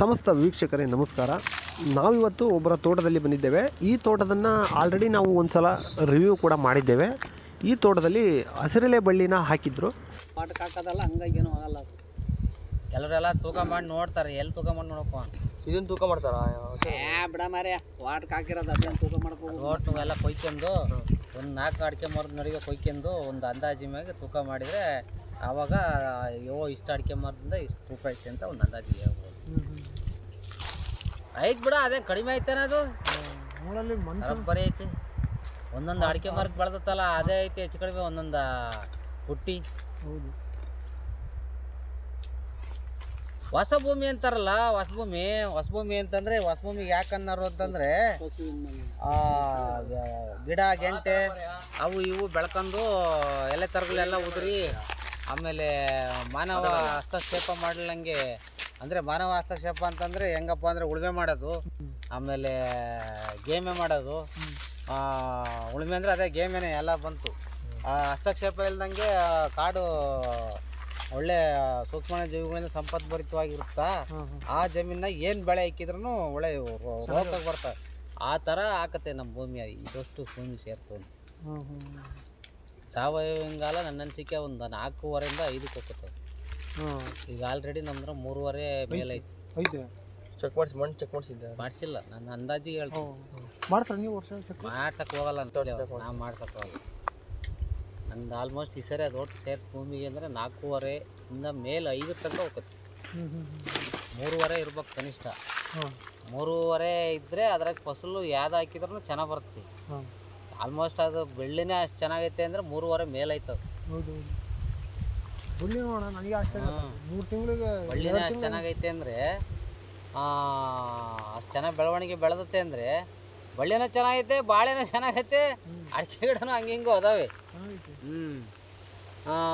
ಸಮಸ್ತ ವೀಕ್ಷಕರೇ ನಮಸ್ಕಾರ. ನಾವಿವತ್ತು ಒಬ್ಬರ ತೋಟದಲ್ಲಿ ಬಂದಿದ್ದೇವೆ. ಈ ತೋಟದನ್ನು ಆಲ್ರೆಡಿ ನಾವು ಒಂದು ಸಲ ರಿವ್ಯೂ ಕೂಡ ಮಾಡಿದ್ದೇವೆ. ಈ ತೋಟದಲ್ಲಿ ಹಸಿರೆಲೆ ಬಳ್ಳಿನ ಹಾಕಿದ್ರು. ಪಾಠಕ್ಕೆ ಹಾಕೋದಲ್ಲ ಹಂಗಾಗಿ ಏನೂ ಆಗಲ್ಲ ಅದು. ಕೆಲವರೆಲ್ಲ ತೂಕ ಮಾಡಿ ನೋಡ್ತಾರೆ ಎಲ್ಲಿ ತೂಕ ಮಾಡಿ ನೋಡಪ್ಪ? ಇದನ್ನ ತೂಕ ಮಾಡ್ತಾರ? ಏ ಬಿಡ ಮಾರ್ಯ ವಾಟ್ಕ್ ಹಾಕಿರೋದು ಅದೇನು ತೂಕ ಮಾಡ್ಕೋ ನೋಟ್ ಎಲ್ಲ ಕೊಯ್ಕೊಂಡು ಒಂದು ನಾಲ್ಕು ಅಡಿಕೆ ಮರದ ನಡುವೆ ಕೊಯ್ಕೊಂಡು ಒಂದು ಅಂದಾಜಿ ಮ್ಯಾಗೆ ತೂಕ ಮಾಡಿದರೆ ಆವಾಗ ಅಯ್ಯೋ ಇಷ್ಟು ಅಡಿಕೆ ಮರದಿಂದ ಇಷ್ಟು ತೂಕ ಐತೆ ಅಂತ ಒಂದು ಅಂದಾಜಿಗೆ ಹೇಳ್ಬೋದು. ಐತೆ ಬಿಡ ಅದೇ ಕಡಿಮೆ ಐತೇನ ಅದು? ಬರೀ ಐತಿ. ಒಂದೊಂದು ಅಡಿಕೆ ಮರಕ್ಕೆ ಬೆಳೆದತ್ತಲ್ಲ ಅದೇ ಐತಿ ಹೆಚ್ಚು ಕಡಿಮೆ ಒಂದೊಂದು ಹುಟ್ಟಿ. ಹೊಸ ಭೂಮಿ ಅಂತಾರಲ್ಲ ಹೊಸ ಭೂಮಿ ಹೊಸ ಭೂಮಿ ಅಂತಂದ್ರೆ ಹೊಸ ಭೂಮಿ ಯಾಕೆ ಅನ್ನೋರು ಅಂತಂದ್ರೆ ಗಿಡ ಗೆಂಟೆ ಅವು ಇವು ಬೆಳ್ಕೊಂಡು ಎಲೆ ತರಗಳೆಲ್ಲ ಉದುರಿ ಆಮೇಲೆ ಮಾನವ ಹಸ್ತಕ್ಷೇಪ ಮಾಡಲಂಗೆ ಅಂದರೆ ಮಾನವ ಹಸ್ತಕ್ಷೇಪ ಅಂತಂದರೆ ಹೆಂಗಪ್ಪ ಅಂದರೆ ಉಳುಮೆ ಮಾಡೋದು ಆಮೇಲೆ ಗೇಮೆ ಮಾಡೋದು ಆ, ಉಳುಮೆ ಅಂದರೆ ಅದೇ ಗೇಮೇನೆ ಎಲ್ಲ ಬಂತು. ಆ ಹಸ್ತಕ್ಷೇಪ ಇಲ್ದಂಗೆ ಕಾಡು ಒಳ್ಳೆ ಸೂಕ್ಷ್ಮ ಜೀವಿಗಳಿಂದ ಸಂಪದ್ಭರಿತವಾಗಿರುತ್ತಾ ಆ ಜಮೀನಾಗ ಏನು ಬೆಳೆ ಹಾಕಿದ್ರು ಒಳ್ಳೆ ರೋಗಕ್ಕೆ ಬರ್ತವೆ. ಆ ಥರ ಆಕತ್ತೆ ನಮ್ಮ ಭೂಮಿ ಇದಷ್ಟು ಭೂಮಿ ಸೇರ್ತು. ಸಾವಯವ ಹಿಂಗಾಲ ನನ್ನ ಅನಿಸಿಕೆ ಒಂದು ನಾಲ್ಕೂವರೆಯಿಂದ ಐದಕ್ಕೆ ಹೋಗುತ್ತೆ ಈಗ ಆಲ್ರೆಡಿ ನಮ್ದ್ರ ಮೂರುವರೆ ಮೇಲೆ ಐತಿ. ಚೆಕ್ ಮಾಡಿಸಿ ಮಣ್ಣು ಚೆಕ್ ಮಾಡಿಸಿದ್ದೆ? ಮಾಡಿಸಿಲ್ಲ. ನಾನು ಅಂದಾಜಿಗೆ ಹೇಳ್ತೀನಿ. ಮಾಡ್ತಾರೆ ನೀವು ವರ್ಷ ಮಾಡ್ಸಕ್ಕೆ ಹೋಗಲ್ಲ ಅಂತ ನಾ ಮಾಡ್ಸಕ್ಕೆ ಹೋಗಲ್ಲ. ನಂದು ಆಲ್ಮೋಸ್ಟ್ ಈ ಸರಿ ಅದು ಒಟ್ಟು ಸೇರಿ ಭೂಮಿಗೆ ಅಂದರೆ ನಾಲ್ಕೂವರೆ ಇಂದ ಮೇಲೆ ಐದು ತನಕ ಹೋಗುತ್ತೆ. ಮೂರುವರೆ ಇರ್ಬೇಕು ಕನಿಷ್ಠ. ಮೂರುವರೆ ಇದ್ದರೆ ಅದ್ರಾಗ ಫಸಲು ಯಾವ್ದು ಹಾಕಿದ್ರು ಚೆನ್ನಾಗಿ ಬರುತ್ತೆ. ಆಲ್ಮೋಸ್ಟ್ ಅದು ಬೆಳ್ಳಿನೇ ಅಷ್ಟು ಚೆನ್ನಾಗೈತೆ ಅಂದರೆ ಮೂರುವರೆ ಮೇಲೆ ನೋಡೋಣ ನನಗೆ ಮೂರು ತಿಂಗಳಿಗೆ ಬಳ್ಳಿನೇ ಅಷ್ಟು ಚೆನ್ನಾಗೈತೆ ಅಂದರೆ ಅಷ್ಟು ಚೆನ್ನಾಗಿ ಬೆಳವಣಿಗೆ ಬೆಳೆದತ್ತೆ ಅಂದರೆ ಬಳ್ಳಿನೂ ಚೆನ್ನಾಗೈತೆ ಬಾಳೆನೂ ಚೆನ್ನಾಗೈತೆ ಅಡಿಕೆ ಗಿಡನೂ ಹಂಗೆ ಹಿಂಗೆ ಅದಾವೆ. ಹ್ಞೂ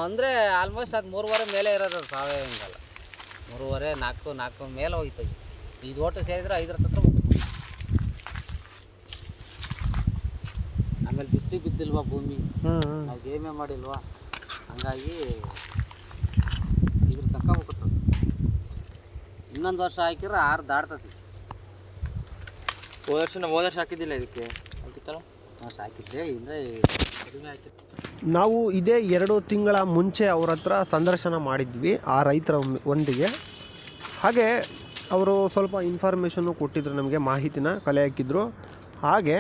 ಅಂದರೆ ಆಲ್ಮೋಸ್ಟ್ ಅದು ಮೂರುವರೆ ಮೇಲೆ ಇರೋದು ಅದು ಸಾವಯವ ಹಿಂಗಲ್ಲ ಮೂರುವರೆ ನಾಲ್ಕು ನಾಲ್ಕು ಮೇಲೆ ಹೋಯ್ತು ಇದು ಓಟು ಸೇರಿದ್ರೆ ಐದರ ತತ್ರ ಹೋಗುತ್ತೆ ಆಮೇಲೆ ಬಿಸಿಲು ಬಿದ್ದಿಲ್ವಾ ಭೂಮಿ? ನಾವು ಏನೇ ಮಾಡಿಲ್ವಾ? ಹಂಗಾಗಿ ಇದ್ರ ತನಕ ಹೋಗುತ್ತದೆ ಇನ್ನೊಂದು ವರ್ಷ ಹಾಕಿದ್ರೆ ಆರು ದಾಡ್ತತಿ ಹೋದ ವರ್ಷ ನಾವು ಹೋದ ವರ್ಷ ಹಾಕಿದ್ದಿಲ್ಲ ಇದಕ್ಕೆ? ಹಾಕಿತ್ತಲ್ಲ ವರ್ಷ ಹಾಕಿದ್ದೆ ಅಂದರೆ ಕಡಿಮೆ ಹಾಕಿತ್ತು. ನಾವು ಇದೇ ಎರಡು ತಿಂಗಳ ಮುಂಚೆ ಅವ್ರ ಹತ್ರ ಸಂದರ್ಶನ ಮಾಡಿದ್ವಿ ಆ ರೈತರ ಒಂದಿಗೆ. ಹಾಗೆ ಅವರು ಸ್ವಲ್ಪ ಇನ್ಫಾರ್ಮೇಷನ್ನು ಕೊಟ್ಟಿದ್ರು ನಮಗೆ ಮಾಹಿತಿನ ಕಲೆ ಹಾಕಿದ್ರು. ಹಾಗೆ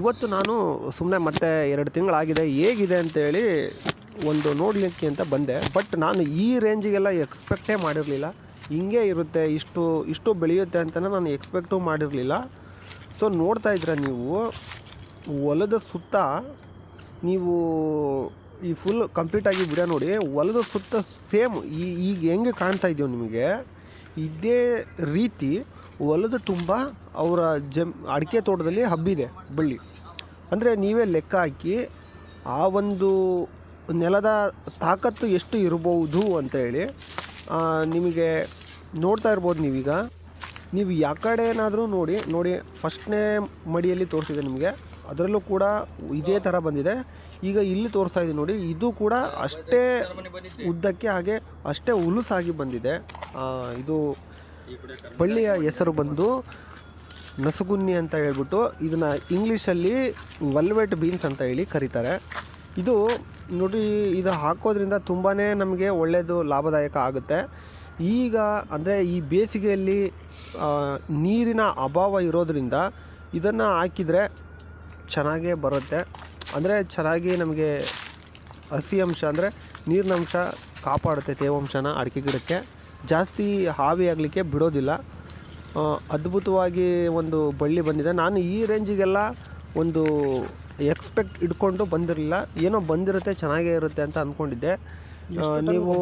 ಇವತ್ತು ನಾನು ಸುಮ್ಮನೆ ಮತ್ತೆ ಎರಡು ತಿಂಗಳಾಗಿದೆ ಹೇಗಿದೆ ಅಂತೇಳಿ ಒಂದು ನೋಡಲಿಕ್ಕೆ ಅಂತ ಬಂದೆ. ಬಟ್ ನಾನು ಈ ರೇಂಜಿಗೆಲ್ಲ ಎಕ್ಸ್ಪೆಕ್ಟೇ ಮಾಡಿರಲಿಲ್ಲ. ಹಿಂಗೆ ಇರುತ್ತೆ, ಇಷ್ಟು ಇಷ್ಟು ಬೆಳೆಯುತ್ತೆ ಅಂತ ನಾನು ಎಕ್ಸ್ಪೆಕ್ಟು ಮಾಡಿರಲಿಲ್ಲ. ಸೊ ನೋಡ್ತಾ ಇದ್ರ ನೀವು, ಹೊಲದ ಸುತ್ತ ನೀವು ಈ ಫುಲ್ ಕಂಪ್ಲೀಟಾಗಿ ವಿಡಿಯೋ ನೋಡಿ, ಹೊಲದ ಸುತ್ತ ಸೇಮ್ ಈ, ಈಗ ಹೆಂಗೆ ಕಾಣ್ತಾ ಇದೆಯೋ ನಿಮಗೆ, ಇದೇ ರೀತಿ ಹೊಲದ ತುಂಬ ಅವರ ಜಮ್, ಅಡಿಕೆ ತೋಟದಲ್ಲಿ ಹಬ್ಬಿದೆ ಬಳ್ಳಿ. ಅಂದರೆ ನೀವೇ ಲೆಕ್ಕ ಹಾಕಿ, ಆ ಒಂದು ನೆಲದ ತಾಕತ್ತು ಎಷ್ಟು ಇರಬಹುದು ಅಂತ ಹೇಳಿ ನಿಮಗೆ ನೋಡ್ತಾ ಇರ್ಬೋದು ನೀವೀಗ. ನೀವು ಯಾ ಕಡೆ ಏನಾದರೂ ನೋಡಿ ನೋಡಿ ಫಸ್ಟ್ನೇ ಮಡಿಯಲ್ಲಿ ತೋರಿಸಿದೆ ನಿಮಗೆ. ಅದರಲ್ಲೂ ಕೂಡ ಇದೇ ಥರ ಬಂದಿದೆ. ಈಗ ಇಲ್ಲಿ ತೋರಿಸ್ತಾ ಇದ್ದೀನಿ ನೋಡಿ, ಇದು ಕೂಡ ಅಷ್ಟೇ ಉದ್ದಕ್ಕೆ ಹಾಗೆ ಅಷ್ಟೇ ಉಲುಸಾಗಿ ಬಂದಿದೆ. ಇದು ಬಳ್ಳಿಯ ಹೆಸರು ಬಂದು ನಸುಗುನ್ನಿ ಅಂತ ಹೇಳ್ಬಿಟ್ಟು ಇದನ್ನು ಇಂಗ್ಲೀಷಲ್ಲಿ ವಲ್ವೆಟ್ ಬೀನ್ಸ್ ಅಂತ ಹೇಳಿ ಕರೀತಾರೆ. ಇದು ನೋಡಿ, ಇದು ಹಾಕೋದ್ರಿಂದ ತುಂಬಾ ನಮಗೆ ಒಳ್ಳೆಯದು ಲಾಭದಾಯಕ ಆಗುತ್ತೆ. ಈಗ ಅಂದರೆ ಈ ಬೇಸಿಗೆಯಲ್ಲಿ ನೀರಿನ ಅಭಾವ ಇರೋದರಿಂದ ಇದನ್ನು ಹಾಕಿದರೆ ಚೆನ್ನಾಗೇ ಬರುತ್ತೆ. ಅಂದರೆ ಚೆನ್ನಾಗಿ ನಮಗೆ ಹಸಿ ಅಂಶ, ಅಂದರೆ ನೀರಿನ ಅಂಶ ಕಾಪಾಡುತ್ತೆ ತೇವಾಂಶನ ಅಡಿಕೆ ಗಿಡಕ್ಕೆ. ಜಾಸ್ತಿ ಹಾವಿ ಆಗಲಿಕ್ಕೆ ಬಿಡೋದಿಲ್ಲ. ಅದ್ಭುತವಾಗಿ ಒಂದು ಬಳ್ಳಿ ಬಂದಿದೆ. ನಾನು ಈ ರೇಂಜಿಗೆಲ್ಲ ಒಂದು ಎಕ್ಸ್ಪೆಕ್ಟ್ ಇಟ್ಕೊಂಡು ಬಂದಿರಲಿಲ್ಲ. ಏನೋ ಬಂದಿರುತ್ತೆ ಚೆನ್ನಾಗೇ ಇರುತ್ತೆ ಅಂತ ಅಂದ್ಕೊಂಡಿದ್ದೆ ನೀವು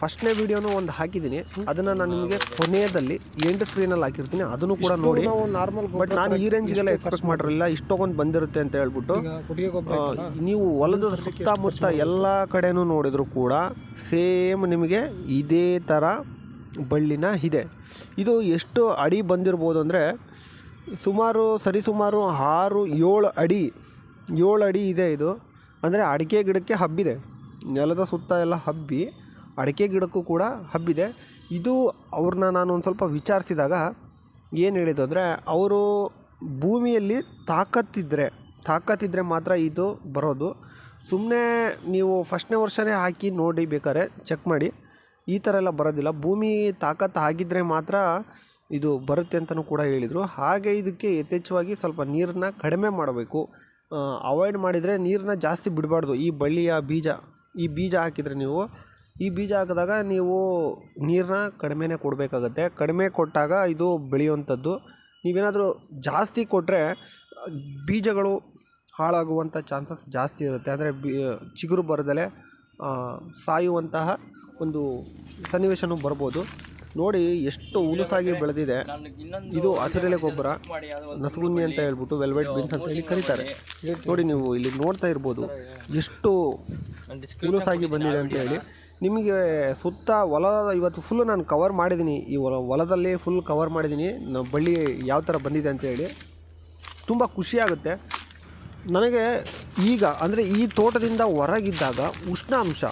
ಫಸ್ಟ್ನೇ ವಿಡಿಯೋನು ಒಂದು ಹಾಕಿದ್ದೀನಿ. ಅದನ್ನು ನಾನು ನಿಮಗೆ ಕೊನೆಯದಲ್ಲಿ ಎಂಡ್ ಸ್ಕ್ರೀನಲ್ಲಿ ಹಾಕಿರ್ತೀನಿ. ಅದನ್ನು ಕೂಡ ನೋಡಿ. ನಾರ್ಮಲ್ ಬಟ್ ನಾನು ಈ ರೇಂಜ್ಗೆಲ್ಲ ಎಕ್ಸ್ಪೆಕ್ಟ್ ಮಾಡಿರಲಿಲ್ಲ. ಇಷ್ಟೊಂದು ಬಂದಿರುತ್ತೆ ಅಂತ ಹೇಳ್ಬಿಟ್ಟು. ನೀವು ಹೊಲದ ಸುತ್ತಮುತ್ತ ಎಲ್ಲ ಕಡೆನೂ ನೋಡಿದ್ರು ಕೂಡ ಸೇಮ್ ನಿಮಗೆ ಇದೇ ಥರ ಬಳ್ಳಿನ ಇದೆ. ಇದು ಎಷ್ಟು ಅಡಿ ಬಂದಿರ್ಬೋದು ಅಂದರೆ ಸುಮಾರು ಸರಿಸುಮಾರು ಆರು ಏಳು ಅಡಿ ಏಳು ಅಡಿ ಇದೆ ಇದು. ಅಂದರೆ ಅಡಿಕೆ ಗಿಡಕ್ಕೆ ಹಬ್ಬಿದೆ. ನೆಲದ ಸುತ್ತ ಎಲ್ಲ ಹಬ್ಬಿ ಅಡಿಕೆ ಗಿಡಕ್ಕೂ ಕೂಡ ಹಬ್ಬಿದೆ. ಇದು ಅವ್ರನ್ನ ನಾನು ಒಂದು ಸ್ವಲ್ಪ ವಿಚಾರಿಸಿದಾಗ ಏನು ಹೇಳಿದ್ದು ಅಂದರೆ ಅವರು ಭೂಮಿಯಲ್ಲಿ ತಾಕತ್ತಿದ್ದರೆ ತಾಕತ್ತಿದ್ದರೆ ಮಾತ್ರ ಇದು ಬರೋದು. ಸುಮ್ಮನೆ ನೀವು ಫಸ್ಟ್ನೇ ವರ್ಷನೇ ಹಾಕಿ ನೋಡಿ ಬೇಕಾದ್ರೆ ಚೆಕ್ ಮಾಡಿ. ಈ ಥರ ಎಲ್ಲ ಬರೋದಿಲ್ಲ. ಭೂಮಿ ತಾಕತ್ತು ಆಗಿದ್ದರೆ ಮಾತ್ರ ಇದು ಬರುತ್ತೆ ಅಂತಲೂ ಕೂಡ ಹೇಳಿದರು. ಹಾಗೆ ಇದಕ್ಕೆ ಯಥೇಚ್ಛವಾಗಿ ಸ್ವಲ್ಪ ನೀರನ್ನ ಕಡಿಮೆ ಮಾಡಬೇಕು. ಅವಾಯ್ಡ್ ಮಾಡಿದರೆ ನೀರನ್ನ ಜಾಸ್ತಿ ಬಿಡಬಾರ್ದು. ಈ ಬಳ್ಳಿಯ ಬೀಜ, ಈ ಬೀಜ ಹಾಕಿದರೆ ನೀವು, ಈ ಬೀಜ ಹಾಕಿದಾಗ ನೀವು ನೀರನ್ನ ಕಡಿಮೆನೇ ಕೊಡಬೇಕಾಗತ್ತೆ. ಕಡಿಮೆ ಕೊಟ್ಟಾಗ ಇದು ಬೆಳೆಯುವಂಥದ್ದು. ನೀವೇನಾದರೂ ಜಾಸ್ತಿ ಕೊಟ್ಟರೆ ಬೀಜಗಳು ಹಾಳಾಗುವಂಥ ಚಾನ್ಸಸ್ ಜಾಸ್ತಿ ಇರುತ್ತೆ. ಅಂದರೆ ಬಿ, ಚಿಗುರು ಬರದಲೇ ಸಾಯುವಂತಹ ಒಂದು ಸನ್ನಿವೇಶನೂ ಬರ್ಬೋದು. ನೋಡಿ ಎಷ್ಟು ಉಲುಸಾಗಿ ಬೆಳೆದಿದೆ. ಇದು ಹಸಿರೆಲೆ ಗೊಬ್ಬರ, ನಸಗುನ್ನಿ ಅಂತ ಹೇಳ್ಬಿಟ್ಟು ವೆಲ್ವೆಟ್ ಬೀನ್ಸ್ ಅಂತ ಹೇಳಿ ಕರೀತಾರೆ. ನೋಡಿ ನೀವು ಇಲ್ಲಿ ನೋಡ್ತಾ ಇರ್ಬೋದು ಎಷ್ಟು ಉಲುಸಾಗಿ ಬಂದಿದೆ ಅಂತ ಹೇಳಿ. ನಿಮಗೆ ಸುತ್ತ ಹೊಲ ಇವತ್ತು ಫುಲ್ಲು ನಾನು ಕವರ್ ಮಾಡಿದ್ದೀನಿ. ಈ ಹೊಲ, ಹೊಲದಲ್ಲಿ ಫುಲ್ ಕವರ್ ಮಾಡಿದ್ದೀನಿ. ನಮ್ಮ ಬಳ್ಳಿ ಯಾವ ಥರ ಬಂದಿದೆ ಅಂತ ಹೇಳಿ. ತುಂಬ ಖುಷಿಯಾಗುತ್ತೆ ನನಗೆ ಈಗ, ಅಂದರೆ ಈ ತೋಟದಿಂದ ಹೊರಗಿದ್ದಾಗ ಉಷ್ಣಾಂಶ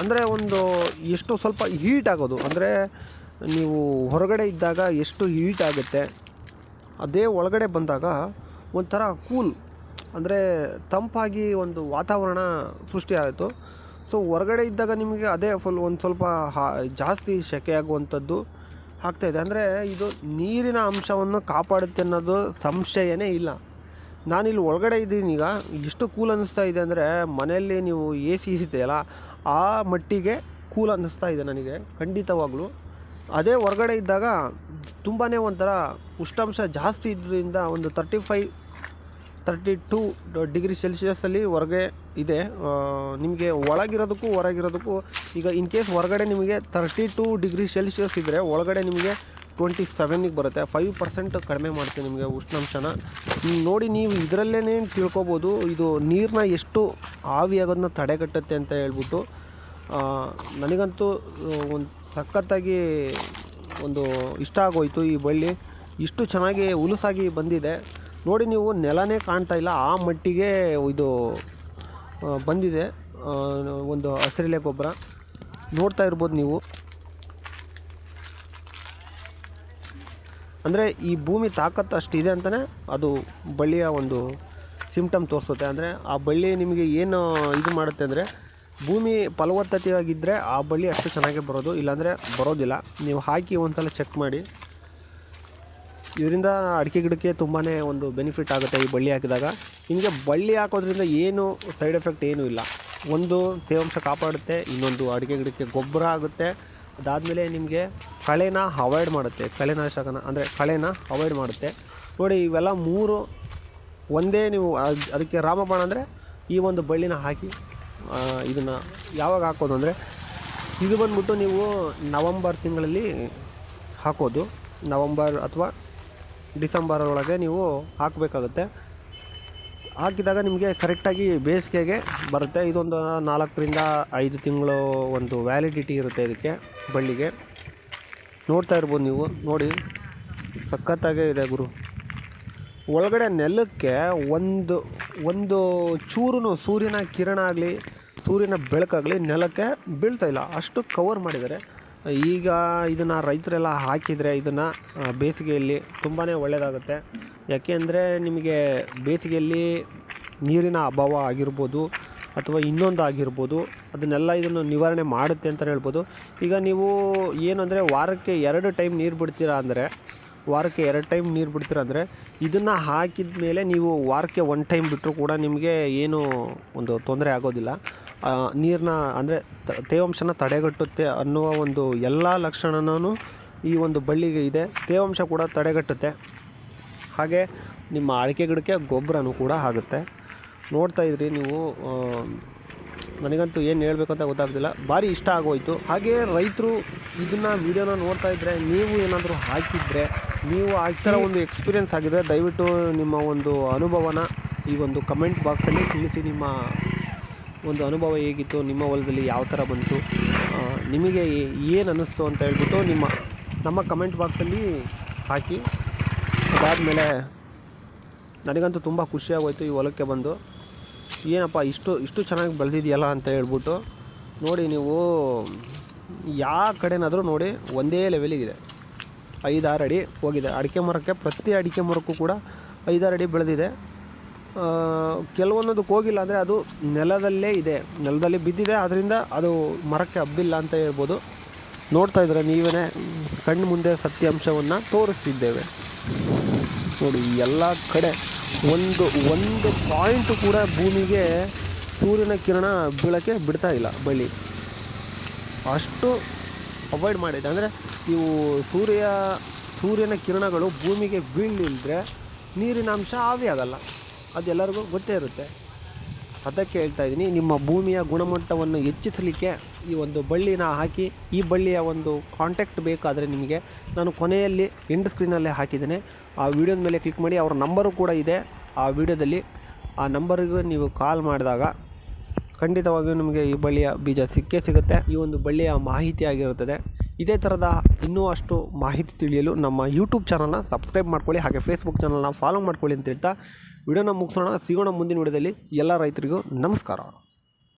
ಅಂದರೆ ಒಂದು ಎಷ್ಟು ಸ್ವಲ್ಪ ಹೀಟ್ ಆಗೋದು. ಅಂದರೆ ನೀವು ಹೊರಗಡೆ ಇದ್ದಾಗ ಎಷ್ಟು ಹೀಟ್ ಆಗುತ್ತೆ. ಅದೇ ಒಳಗಡೆ ಬಂದಾಗ ಒಂಥರ ಕೂಲ್ ಅಂದರೆ ತಂಪಾಗಿ ಒಂದು ವಾತಾವರಣ ಸೃಷ್ಟಿಯಾಯಿತು ಸೊ ಹೊರಗಡೆ ಇದ್ದಾಗ ನಿಮಗೆ ಅದೇ ಫುಲ್ ಒಂದು ಸ್ವಲ್ಪ ಹಾ, ಜಾಸ್ತಿ ಸೆಕೆ ಆಗುವಂಥದ್ದು ಆಗ್ತಾಯಿದೆ ಅಂದರೆ ಇದು ನೀರಿನ ಅಂಶವನ್ನು ಕಾಪಾಡುತ್ತೆ ಅನ್ನೋದು ಸಂಶಯನೇ ಇಲ್ಲ. ನಾನಿಲ್ಲಿ ಒಳಗಡೆ ಇದ್ದೀನಿ ಈಗ. ಎಷ್ಟು ಕೂಲ್ ಅನ್ನಿಸ್ತಾ ಇದೆ ಅಂದರೆ ಮನೆಯಲ್ಲಿ ನೀವು ಎ ಸಿ ಇದೆಯಲ್ಲ ಆ ಮಟ್ಟಿಗೆ ಕೂಲ್ ಅನ್ನಿಸ್ತಾ ಇದೆ ನನಗೆ, ಖಂಡಿತವಾಗ್ಲೂ. ಅದೇ ಹೊರಗಡೆ ಇದ್ದಾಗ ತುಂಬಾ ಒಂಥರ ಉಷ್ಣಾಂಶ ಜಾಸ್ತಿ ಇದ್ದರಿಂದ ಒಂದು thirty five thirty two degree ಸೆಲ್ಸಿಯಸ್ಸಲ್ಲಿ ಹೊರಗೆ ಇದೆ. ನಿಮಗೆ ಒಳಗಿರೋದಕ್ಕೂ ಹೊರಗಿರೋದಕ್ಕೂ ಈಗ ಇನ್ ಕೇಸ್ ಹೊರಗಡೆ ನಿಮಗೆ ತರ್ಟಿ ಟೂ ಡಿಗ್ರಿ ಸೆಲ್ಸಿಯಸ್ ಇದ್ದರೆ ಒಳಗಡೆ ನಿಮಗೆ ಟ್ವೆಂಟಿ ಸೆವೆನಿಗೆ ಬರುತ್ತೆ. ಫೈವ್ ಪರ್ಸೆಂಟ್ ಕಡಿಮೆ ಮಾಡುತ್ತೆ ನಿಮಗೆ ಉಷ್ಣಾಂಶನ. ನೋಡಿ ನೀವು ಇದರಲ್ಲೇ ತಿಳ್ಕೊಬೋದು. ಇದು ನೀರನ್ನ ಎಷ್ಟು ಆವಿಯಾಗೋದನ್ನ ತಡೆಗಟ್ಟುತ್ತೆ ಅಂತ ಹೇಳ್ಬಿಟ್ಟು ನನಗಂತೂ ಒಂದು ಸಖತ್ತಾಗಿ ಒಂದು ಇಷ್ಟ ಆಗೋಯ್ತು ಈ ಬಳ್ಳಿ. ಇಷ್ಟು ಚೆನ್ನಾಗಿ ಉಲುಸಾಗಿ ಬಂದಿದೆ. ನೋಡಿ ನೀವು ನೆಲನೇ ಕಾಣ್ತಾ ಇಲ್ಲ, ಆ ಮಟ್ಟಿಗೆ ಇದು ಬಂದಿದೆ. ಒಂದು ಹಸಿರಿಲೆ ಗೊಬ್ಬರ. ನೋಡ್ತಾ ಇರ್ಬೋದು ನೀವು. ಅಂದರೆ ಈ ಭೂಮಿ ತಾಕತ್ತು ಅಷ್ಟಿದೆ ಅಂತಲೇ ಅದು ಬಳ್ಳಿಯ ಒಂದು ಸಿಂಪ್ಟಮ್ ತೋರಿಸುತ್ತೆ. ಅಂದರೆ ಆ ಬಳ್ಳಿ ನಿಮಗೆ ಏನು ಇದು ಮಾಡುತ್ತೆ ಅಂದರೆ ಭೂಮಿ ಫಲವತ್ತತೆಯಾಗಿದ್ದರೆ ಆ ಬಳ್ಳಿ ಅಷ್ಟು ಚೆನ್ನಾಗಿ ಬರೋದು, ಇಲ್ಲಾಂದರೆ ಬರೋದಿಲ್ಲ. ನೀವು ಹಾಕಿ ಒಂದ್ಸಲ ಚೆಕ್ ಮಾಡಿ. ಇದರಿಂದ ಅಡಿಕೆ ಗಿಡಕ್ಕೆ ತುಂಬಾ ಒಂದು ಬೆನಿಫಿಟ್ ಆಗುತ್ತೆ ಈ ಬಳ್ಳಿ ಹಾಕಿದಾಗ. ನಿಮಗೆ ಬಳ್ಳಿ ಹಾಕೋದ್ರಿಂದ ಏನು ಸೈಡ್ ಎಫೆಕ್ಟ್ ಏನೂ ಇಲ್ಲ. ಒಂದು ತೇವಾಂಶ ಕಾಪಾಡುತ್ತೆ, ಇನ್ನೊಂದು ಅಡಿಕೆ ಗಿಡಕ್ಕೆ ಗೊಬ್ಬರ ಆಗುತ್ತೆ. ಅದಾದಮೇಲೆ ನಿಮಗೆ ಕಳೆನ ಅವಾಯ್ಡ್ ಮಾಡುತ್ತೆ ಕಳೆನಾಶಕನ ಅಂದರೆ ಕಳೆನ ಅವಾಯ್ಡ್ ಮಾಡುತ್ತೆ. ನೋಡಿ, ಇವೆಲ್ಲ ಮೂರು, ಒಂದೇ ನೀವು ಅದ್- ಅದಕ್ಕೆ ರಾಮಬಾಣ ಅಂದರೆ ಈ ಒಂದು ಬಳ್ಳಿನ ಹಾಕಿ ಇದನ್ನು ಯಾವಾಗ ಹಾಕೋದು ಅಂದರೆ, ಇದು ಬಂದ್ಬಿಟ್ಟು ನೀವು ನವಂಬರ್ ತಿಂಗಳಲ್ಲಿ ಹಾಕೋದು. ನವಂಬರ್ ಅಥವಾ ಡಿಸೆಂಬರ್ ಒಳಗೆ ನೀವು ಹಾಕಬೇಕಾಗುತ್ತೆ. ಹಾಕಿದಾಗ ನಿಮಗೆ ಕರೆಕ್ಟಾಗಿ ಬೇಸಿಗೆಗೆ ಬರುತ್ತೆ. ಇದೊಂದು ನಾಲ್ಕರಿಂದ ಐದು ತಿಂಗಳು ಒಂದು ವ್ಯಾಲಿಡಿಟಿ ಇರುತ್ತೆ ಇದಕ್ಕೆ, ಬಳ್ಳಿಗೆ. ನೋಡ್ತಾ ಇರ್ಬೋದು ನೀವು. ನೋಡಿ, ಸಖತ್ತಾಗೇ ಇದೆ ಗುರು. ಒಳಗಡೆ ನೆಲಕ್ಕೆ ಒಂದು ಒಂದು ಚೂರು ಸೂರ್ಯನ ಕಿರಣ ಆಗಲಿ, ಸೂರ್ಯನ ಬೆಳಕಾಗಲಿ ನೆಲಕ್ಕೆ ಬೀಳ್ತಾಯಿಲ್ಲ ಅಷ್ಟು ಕವರ್ ಮಾಡಿದ್ದಾರೆ. ಈಗ ಇದನ್ನು ರೈತರೆಲ್ಲ ಹಾಕಿದರೆ ಇದನ್ನು ಬೇಸಿಗೆಯಲ್ಲಿ ತುಂಬಾ ಒಳ್ಳೆಯದಾಗುತ್ತೆ ಯಾಕೆ ಅಂದರೆ ನಿಮಗೆ ಬೇಸಿಗೆಯಲ್ಲಿ ನೀರಿನ ಅಭಾವ ಆಗಿರ್ಬೋದು ಅಥವಾ ಇನ್ನೊಂದು ಆಗಿರ್ಬೋದು, ಅದನ್ನೆಲ್ಲ ಇದನ್ನು ನಿವಾರಣೆ ಮಾಡುತ್ತೆ ಅಂತಲೇ ಹೇಳ್ಬೋದು. ಈಗ ನೀವು ಏನಂದರೆ ವಾರಕ್ಕೆ ಎರಡು ಟೈಮ್ ನೀರು ಬಿಡ್ತೀರಾ ಅಂದರೆ, ವಾರಕ್ಕೆ ಎರಡು ಟೈಮ್ ನೀರು ಬಿಡ್ತೀರ ಅಂದರೆ, ಇದನ್ನು ಹಾಕಿದ ಮೇಲೆ ನೀವು ವಾರಕ್ಕೆ ಒನ್ ಟೈಮ್ ಬಿಟ್ಟರೂ ಕೂಡ ನಿಮಗೆ ಏನು ಒಂದು ತೊಂದರೆ ಆಗೋದಿಲ್ಲ. ನೀರನ್ನ ಅಂದರೆ ತೇವಾಂಶನ ತಡೆಗಟ್ಟುತ್ತೆ ಅನ್ನುವ ಒಂದು ಎಲ್ಲ ಲಕ್ಷಣನೂ ಈ ಒಂದು ಬಳ್ಳಿಗೆ ಇದೆ. ತೇವಾಂಶ ಕೂಡ ತಡೆಗಟ್ಟುತ್ತೆ. ಹಾಗೆ ನಿಮ್ಮ ಅಡಿಕೆ ಗಿಡಕ್ಕೆ ಗೊಬ್ಬರನೂ ಕೂಡ ಆಗುತ್ತೆ. ನೋಡ್ತಾ ಇದ್ರಿ ನೀವು ನನಗಂತೂ ಏನು ಹೇಳಬೇಕಂತ ಗೊತ್ತಾಗ್ತಿಲ್ಲ ಭಾರಿ ಇಷ್ಟ ಆಗೋಯ್ತು. ಹಾಗೆ ರೈತರು ಇದನ್ನು ವಿಡಿಯೋನ ನೋಡ್ತಾ ಇದ್ದರೆ ನೀವು ಏನಾದರೂ ಹಾಕಿದರೆ, ನೀವು ಥರ ಒಂದು ಎಕ್ಸ್ಪೀರಿಯೆನ್ಸ್ ಆಗಿದೆ ದಯವಿಟ್ಟು ನಿಮ್ಮ ಒಂದು ಅನುಭವನ ಈ ಒಂದು ಕಮೆಂಟ್ ಬಾಕ್ಸಲ್ಲಿ ತಿಳಿಸಿ, ನಿಮ್ಮ ಒಂದು ಅನುಭವ ಹೇಗಿತ್ತು, ನಿಮ್ಮ ಹೊಲದಲ್ಲಿ ಯಾವ ಥರ ಬಂತು ನಿಮಗೆ ಏನು ಅನ್ನಿಸ್ತು ಅಂತ ಹೇಳ್ಬಿಟ್ಟು ನಿಮ್ಮ, ನಮ್ಮ ಕಮೆಂಟ್ ಬಾಕ್ಸಲ್ಲಿ ಹಾಕಿ. ಅದಾದಮೇಲೆ ನನಗಂತೂ ತುಂಬ ಖುಷಿಯಾಗೋಯ್ತು ಈ ಹೊಲಕ್ಕೆ ಬಂದು. ಏನಪ್ಪ, ಇಷ್ಟು ಇಷ್ಟು ಚೆನ್ನಾಗಿ ಬೆಳೆದಿದೆಯಲ್ಲ ಅಂತ ಹೇಳ್ಬಿಟ್ಟು ನೋಡಿ ನೀವು ಯಾವ ಕಡೆನಾದರೂ ನೋಡಿ ಒಂದೇ ಲೆವೆಲಿಗಿದೆ ಐದಾರು ಅಡಿ ಹೋಗಿದೆ. ಅಡಿಕೆ ಮರಕ್ಕೆ ಪ್ರತಿ ಅಡಿಕೆ ಮರಕ್ಕೂ ಕೂಡ ಐದಾರು ಅಡಿ ಬೆಳೆದಿದೆ. ಕೆಲವೊಂದಕ್ಕೆ ಹೋಗಿಲ್ಲ ಅಂದರೆ ಅದು ನೆಲದಲ್ಲೇ ಇದೆ. ನೆಲದಲ್ಲಿ ಬಿದ್ದಿದೆ ಅದರಿಂದ ಅದು ಮರಕ್ಕೆ ಹಬ್ಬಿಲ್ಲ ಅಂತ ಹೇಳ್ಬೋದು. ನೋಡ್ತಾ ಇದ್ರೆ ನೀವೇ ಕಣ್ಣು ಮುಂದೆ ಸತ್ಯಾಂಶವನ್ನು ತೋರಿಸಿದ್ದೇವೆ. ನೋಡಿ ಎಲ್ಲ ಕಡೆ ಒಂದು ಒಂದು ಪಾಯಿಂಟು ಕೂಡ ಭೂಮಿಗೆ ಸೂರ್ಯನ ಕಿರಣ ಬೀಳೋಕ್ಕೆ ಬಿಡ್ತಾ ಇಲ್ಲ ಬಳ್ಳಿ ಅಷ್ಟು ಅವಾಯ್ಡ್ ಮಾಡಿದೆ. ಅಂದರೆ ಇವು ಸೂರ್ಯ, ಸೂರ್ಯನ ಕಿರಣಗಳು ಭೂಮಿಗೆ ಬೀಳಲಿಲ್ಲದ್ರೆ ನೀರಿನ ಅಂಶ ಆವಿಯಾಗಲ್ಲ ಅದೆಲ್ಲರಿಗೂ ಗೊತ್ತೇ ಇರುತ್ತೆ. ಅದಕ್ಕೆ ಹೇಳ್ತಾ ಇದ್ದೀನಿ, ನಿಮ್ಮ ಭೂಮಿಯ ಗುಣಮಟ್ಟವನ್ನು ಹೆಚ್ಚಿಸಲಿಕ್ಕೆ ಈ ಒಂದು ಬಳ್ಳಿನ ಹಾಕಿ, ಈ ಬಳ್ಳಿಯ ಒಂದು ಕಾಂಟ್ಯಾಕ್ಟ್ ಬೇಕಾದರೆ ನಿಮಗೆ ನಾನು ಕೊನೆಯಲ್ಲಿ ಎಂಡ್ ಸ್ಕ್ರೀನಲ್ಲೇ ಹಾಕಿದ್ದೇನೆ. ಆ ವಿಡಿಯೋದ ಮೇಲೆ ಕ್ಲಿಕ್ ಮಾಡಿ, ಅವರ ನಂಬರು ಕೂಡ ಇದೆ. ಆ ವಿಡಿಯೋದಲ್ಲಿ ಆ ನಂಬರಿಗೂ ನೀವು ಕಾಲ್ ಮಾಡಿದಾಗ ಖಂಡಿತವಾಗಿಯೂ ನಿಮಗೆ ಈ ಬಳ್ಳಿಯ ಬೀಜ ಸಿಕ್ಕೇ ಸಿಗುತ್ತೆ. ಈ ಒಂದು ಬಳ್ಳಿಯ ಮಾಹಿತಿ ಆಗಿರುತ್ತದೆ. ಇದೇ ಥರದ ಇನ್ನೂ ಅಷ್ಟು ಮಾಹಿತಿ ತಿಳಿಯಲು ನಮ್ಮ ಯೂಟ್ಯೂಬ್ ಚಾನಲ್ನ ಸಬ್ಸ್ಕ್ರೈಬ್ ಮಾಡ್ಕೊಳ್ಳಿ, ಹಾಗೆ ಫೇಸ್ಬುಕ್ ಚಾನಲ್ನ ಫಾಲೋ ಮಾಡ್ಕೊಳ್ಳಿ ಅಂತ ಹೇಳ್ತಾ, ವಿಡಿಯೋನ ಮುಗಿಸೋಣ. ಸಿಗೋಣ ಮುಂದಿನ ವಿಡಿಯೋದಲ್ಲಿ. ಎಲ್ಲ ರೈತರಿಗೂ ನಮಸ್ಕಾರ.